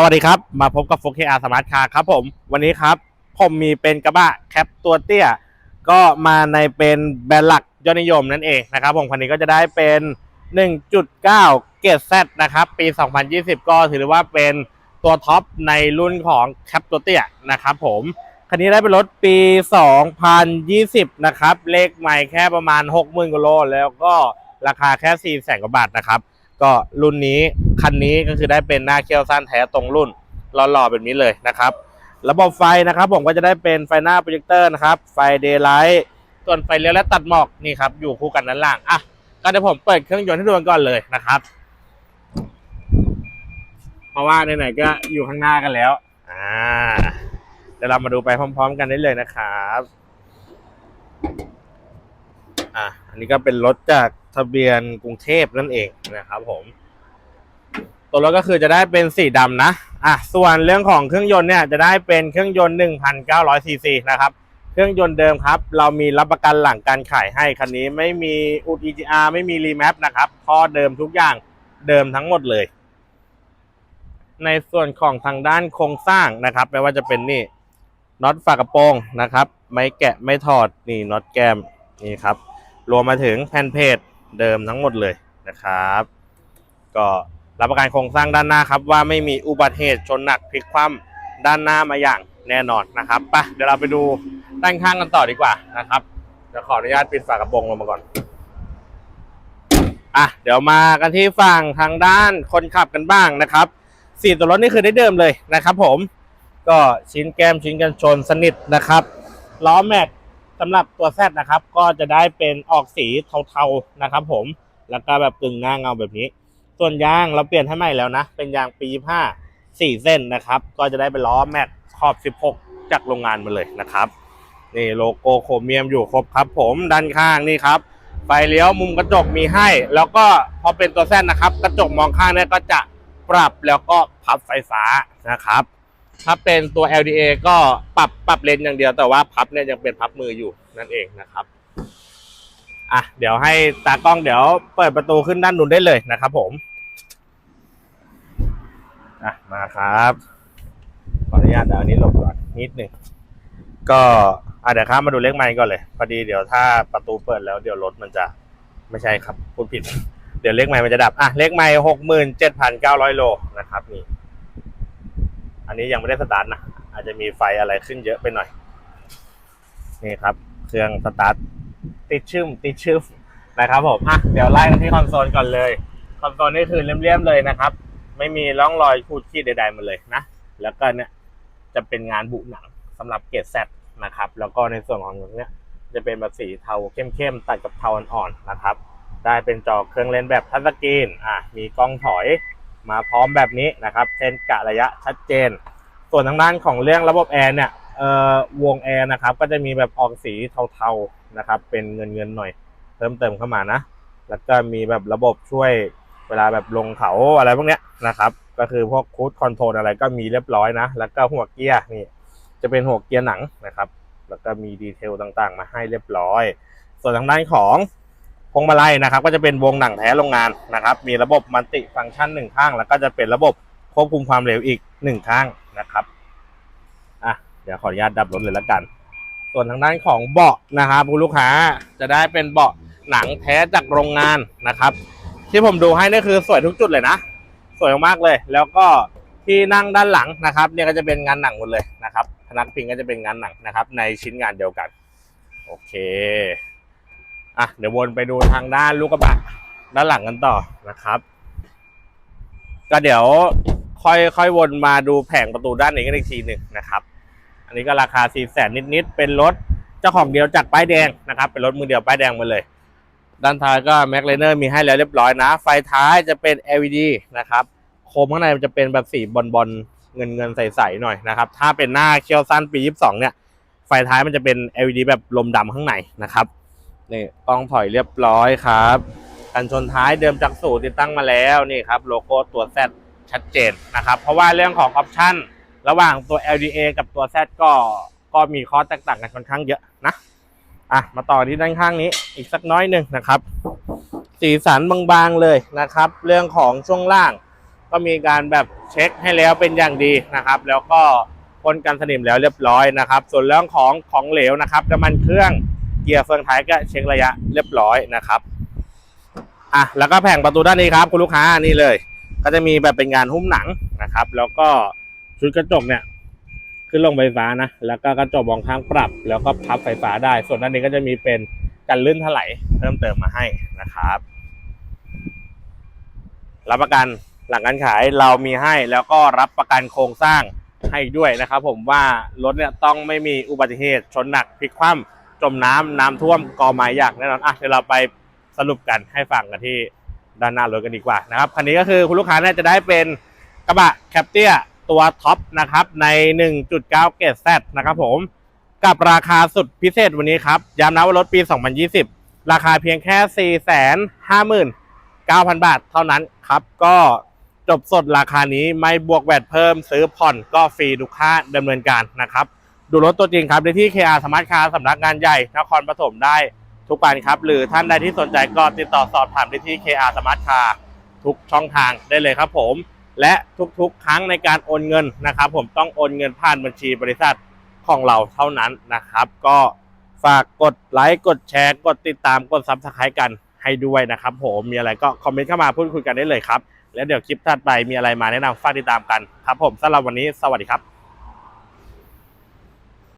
สวัสดีครับ มาพบกับ 4KR Smart Car ครับผมวันนี้ครับ ผมมีเป็นกระบะแคปตัวเตี้ย ก็มาในเป็นแบรนด์หลักยอดนิยมนั่นเองนะครับผมคันนี้ก็จะได้เป็น 1.9 เกรด Z นะครับ ปี 2020 ก็ถือว่าเป็นตัวท็อปในรุ่นของแคปตัวเตี้ยนะครับผมคันนี้ได้เป็นรถปี 2020 นะครับ เลขใหม่แค่ประมาณ 60,000กิโลแล้วก็ราคาแค่4 0 0 0 0กว่าบาทนะครับ ก็รุ่นนี้คันนี้ก็คือได้เป็นหน้าเคี่ยวสั้นแท้ตรงรุ่นหล่อๆแบบนี้เลยนะครับ ระบบไฟนะครับผมก็จะได้เป็นไฟหน้าโปรเจคเตอร์นะครับ ไฟเดย์ไลท์ส่วนไฟเลี้ยวและตัดหมอกนี่ครับอยู่คู่กันด้านล่างอะก็เดี๋ยวผมเปิดเครื่องยนต์ให้ดูกันก่อนเลยนะครับ เพราะว่าไหนๆก็อยู่ข้างหน้ากันแล้วอ่าเดี๋ยวเรามาดูไปพร้อม ๆ กันได้เลยนะครับอะอันนี้ก็เป็นรถจาก ทะเบียนกรุงเทพนั่นเองนะครับผม ตัวรถก็คือจะได้เป็นสีดำนะอะส่วนเรื่องของเครื่องยนต์เนี่ยจะได้เป็นเครื่องยนต์1,900ซีซีนะครับเครื่องยนต์เดิมครับ เรามีรับประกันหลังการขายให้คันนี้ไม่มีอุด EGR ไม่มีรีแมปนะครับท่อเดิมทุกอย่างเดิมทั้งหมดเลย ในส่วนของทางด้านโครงสร้างนะครับ ไม่ว่าจะเป็นนี่น็อตฝากระโปรงนะครับ ไม่แกะไม่ถอดนี่น็อตแกมนี่ครับ รวมมาถึงแผ่นเพจ เดิมทั้งหมดเลยนะครับ ก็รับประกันโครงสร้างด้านหน้าครับ ว่าไม่มีอุบัติเหตุชนหนักพลิกคว่ำด้านหน้ามาอย่างแน่นอนนะครับไปเดี๋ยวเราไปดูด้านข้างกันต่อดีกว่านะครับจะขออนุญาตปิดฝากระโปรงลงมาก่อนอะเดี๋ยวมากันที่ฝั่งทางด้านคนขับกันบ้างนะครับสี่ตัวรถนี่คือได้เดิมเลยนะครับ ผม ก็ชิ้นแก้มชิ้นกันชนสนิทนะครับล้อแม็ก สำหรับตัวแซดนะครับ ก็จะได้เป็นออกสีเทาๆนะครับ ผมแล้วก็แบบกึ่งหน้าเงาแบบนี้ ส่วนยางเราเปลี่ยนให้ใหม่แล้วนะ เป็นยางปี25 4เส้นนะครับ ก็จะได้เป็นล้อแม็กขอบ 16 จากโรงงานมาเลยนะครับนี่โลโก้โครเมียมอยู่ครบครับ ผมด้านข้างนี่ครับไฟเลี้ยวมุมกระจกมีให้ แล้วก็พอเป็นตัวแซดนะครับ กระจกมองข้างเนี่ยก็จะปรับแล้วก็พับไฟฟ้านะครับ ถ้าเป็นตัว LDA ก็ปรับปรับเลนอย่างเดียวแต่ว่าพับเนี่ยยังเป็นพับมืออยู่นั่นเองนะครับอะเดี๋ยวให้ตากล้องเดี๋ยวเปิดประตูขึ้นด้านนู้นได้เลยนะครับผมอะมาครับ ขออนุญาตเดี๋ยวอันนี้หลบก่อนนิดหนึ่งก็อะเดี๋ยวข้ามมาดูเลขไมค์ก่อนเลยพอดีเดี๋ยวถ้าประตูเปิดแล้วเดี๋ยวรถมันจะไม่ใช่ครับพูดผิด เดี๋ยวเลขไมค์มันจะดับอะเลขไมค์หกหมื่นเจ็ดพันเก้าร้อยโลนะครับนี่ อันนี้ยังไม่ได้สตาร์ทนะอาจจะมีไฟอะไรขึ้นเยอะไปหน่อย นี่ครับ เครื่องสตาร์ทติดชึมติดชึมนะครับผมอะเดี๋ยวไล่กันที่คอนโซลก่อนเลย คอนโซลนี่คือเลี่ยมๆเลยนะครับ ไม่มีร่องรอยขูดขีดใดๆมาเลยนะ แล้วก็เนี่ยจะเป็นงานบุหนังสำหรับเกรดแซนะครับ แล้วก็ในส่วนของเนี้ยจะเป็นแบบสีเทาเข้มๆตัดกับเทาอ่อนๆนะครับ ได้เป็นจอเครื่องเล่นแบบทัชสกรีนอะมีกล้องถอย มาพร้อมแบบนี้นะครับเส้นกะระยะชัดเจน ส่วนทางด้านของเรื่องระบบแอร์เนี่ยเอ่อวงแอร์นะครับก็จะมีแบบออกสีเทาๆนะครับ เป็นเงินเงินๆหน่อย เพิ่มเติมเข้ามานะ แล้วก็มีแบบระบบช่วยเวลาแบบลงเขาอะไรพวกเนี้ยนะครับ ก็คือพวกคูดคอนโทรลอะไรก็มีเรียบร้อยนะ แล้วก็หัวเกียร์นี่ จะเป็นหัวเกียร์หนังนะครับ แล้วก็มีดีเทลต่างๆ มาให้เรียบร้อย ส่วนทางด้านของ พวงมาลัยนะครับ ก็จะเป็นวงหนังแท้โรงงานนะครับ มีระบบมัลติฟังก์ชันหนึ่งข้าง แล้วก็จะเป็นระบบควบคุมความเร็วอีกหนึ่งข้างนะครับอะเดี๋ยวขออนุญาตดับรถเลยละกัน ส่วนทางด้านของเบาะนะครับคุณลูกค้าจะได้เป็นเบาะหนังแท้จากโรงงานนะครับ ที่ผมดูให้นี่คือสวยทุกจุดเลยนะ สวยมากเลย แล้วก็ที่นั่งด้านหลังนะครับ เนี่ยก็จะเป็นงานหนังหมดเลยนะครับพนักพิงก็จะเป็นงานหนังนะครับ ในชิ้นงานเดียวกัน โอเค อะเดี๋ยววนไปดูทางด้านลูกกระบะด้านหลังกันต่อนะครับ ก็เดี๋ยวค่อยค่อยวนมาดูแผงประตูด้านนี้กันอีกทีหนึ่งนะครับ อันนี้ก็ราคา4ี่แสนนิดๆเป็นรถเจ้าของเดียวจากป้ายแดงนะครับ เป็นรถมือเดียวป้ายแดงมาเลย ด้านท้ายก็แม็กเลเนอร์มีให้แล้วเรียบร้อยนะ ไฟท้ายจะเป็น LED นะครับ โคมข้างในมันจะเป็นแบบสีบอลบอลเงินเงินใสๆหน่อยนะครับ ถ้าเป็นหน้าเคียวสั้นปี 22 เนี่ย ไฟท้ายมันจะเป็น LED แบบลมดำข้างในนะครับ นี่ต้องถอยเรียบร้อยครับ กันชนท้ายเดิมจากสูตรติดตั้งมาแล้วนี่ครับโลโก้ตัว Z ชัดเจนนะครับ เพราะว่าเรื่องของออปชั่นระหว่างตัว LDA กับตัว Z ก็ก็มีข้อแตกต่างกันค่อนข้างเยอะนะอะมาต่อที่ด้านข้างนี้อีกสักน้อยหนึ่งนะครับ สีสันบางๆเลยนะครับ เรื่องของช่วงล่าง ก็มีการแบบเช็คให้แล้วเป็นอย่างดีนะครับ แล้วก็พ่นกันสนิมแล้วเรียบร้อยนะครับ ส่วนเรื่องของของเหลวนะครับน้ำมันเครื่อง กียร์เฟืองท้ายก็เช็คระยะเรียบร้อยนะครับอะแล้วก็แผงประตูด้านนี้ครับคุณลูกค้านี่เลย ก็จะมีแบบเป็นงานหุ้มหนังนะครับ แล้วก็ชุดกระจกเนี่ยขึ้นลงไฟฟ้านะแล้วก็กระจกมองข้างปรับ แล้วก็พับไฟฟ้าได้ ส่วนด้านนี้ก็จะมีเป็นกันลื่นถลายเพิ่มเติมมาให้นะครับ รับประกันหลังการขายเรามีให้แล้วก็รับประกันโครงสร้างให้ด้วยนะครับ ผมว่ารถเนี่ยต้องไม่มีอุบัติเหตุชนหนักพลิกคว่ำ จมน้ำน้ำท่วมกอไม้ยากแน่นอนอะเดี๋ยวเราไปสรุปกันให้ฟังกันที่ด้านหน้ารถกันดีกว่านะครับคันนี้ก็คือคุณลูกค้าเนี่ยจะได้เป็นกระบะแคปเตียตัวท็อปนะครับใน 1.9 เกรด Z นะครับผมกับราคาสุดพิเศษวันนี้ครับย้ำนะว่ารถปี 2020 ราคาเพียงแค่ 459,000 บาทเท่านั้นครับ ก็จบสดราคานี้ไม่บวกแวดเพิ่มซื้อผ่อนก็ฟรีทุกค่าดำเนินการนะครับ ดูรถตัวจริงครับได้ที่ KR สมาร์ทคาร์สำนักงานใหญ่นครปฐมได้ทุกวันครับ หรือท่านใดที่สนใจก็ติดต่อสอบถามได้ที่ KR สมาร์ทคาร์ทุกช่องทางได้เลยครับผม และทุกๆ ครั้งในการโอนเงินนะครับ ผมต้องโอนเงินผ่านบัญชีบริษัทของเราเท่านั้นนะครับ ก็ฝากกดไลค์กดแชร์กดติดตามกดซับสไครต์กันให้ด้วยนะครับ ผมมีอะไรก็คอมเมนต์เข้ามาพูดคุยกันได้เลยครับ แล้วเดี๋ยวคลิปถัดไปมีอะไรมาแนะนำฝากติดตามกันครับ ผมสำหรับวันนี้สวัสดีครับ